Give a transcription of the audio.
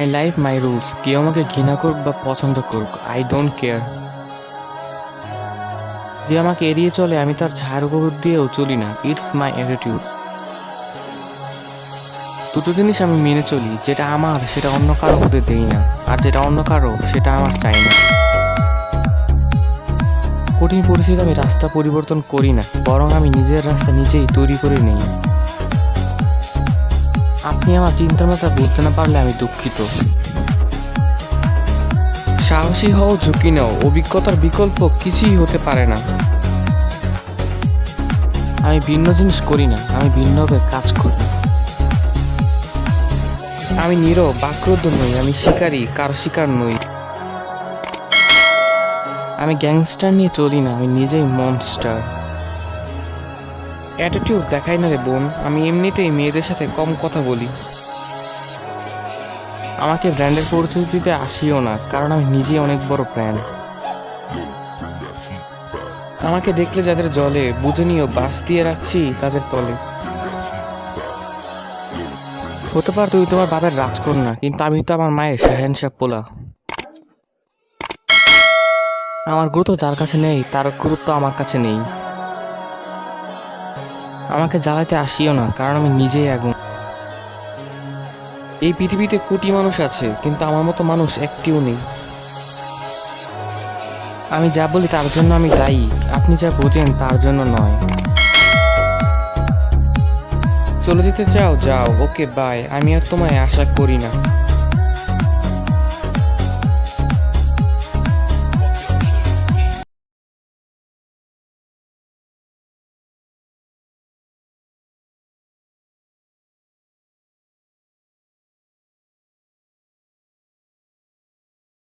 I life my rules কেউ আমাকে ঘৃণা করুক বা পছন্দ করুক আই ডোন্ট কেয়ার যে আমাকে এড়িয়ে চলে, আমি তার ছায়ার উপর দিয়েও চলি না। ইটস মাই অ্যাটিটিউড দুটো জিনিস আমি মেনে চলি, যেটা আমার, সেটা অন্য কারও হতে দেই না। আর যেটা অন্য কারও, সেটা আমার চাই না। কঠিন পরিস্থিতি আমি রাস্তা পরিবর্তন করি না, বরং আমি নিজের রাস্তা নিজেই তৈরি করে নেই। আপনি আমার চিন্তার মাত্রা বুঝতে না পারলে আমি দুঃখিত। সাহসী হও, ঝুঁকি নাও। অভিজ্ঞতার বিকল্প কিছুই হতে পারে না। আমি ভিন্ন জিনিস করি না। আমি ভিন্নভাবে কাজ করি। আমি নীরব, বাক্রুদ্ধ নই। আমি শিকারী, কার শিকার নই। আমি গ্যাংস্টার নিয়ে চলি না। আমি নিজেই মনস্টার অ্যাটিটিউড দেখাই না রে বোন। আমি এমনিতেই মেয়েদের সাথে কম কথা বলি। আমাকে ব্র্যান্ডের পরিচয় দিতে আসিও না, কারণ আমি নিজেই অনেক বড় ব্র্যান্ড। আমাকে দেখলে যাদের জলে, বুঝে নিও বাস দিয়ে রাখছি তাদের তলে। হতে পার তুই তোমার বাবার রাজকন্যা, কিন্তু আমি তো আমার মায়ের শাহেনশাহ পোলা। আমার গুরুত্ব যার কাছে নেই, তার গুরুত্ব আমার কাছে নেই। আমাকে জ্বালাতে আসিও না, কারণ আমি নিজেই আগুন। এই পৃথিবীতে কোটি মানুষ আছে, কিন্তু আমার মতো মানুষ একটিও নেই। আমি যা বলি তার জন্য আমি দায়ী, আপনি যা বোঝেন তার জন্য নয়। চলে যেতে চাও, যাও, ওকে বাই আমি আর তোমায় আশা করি না।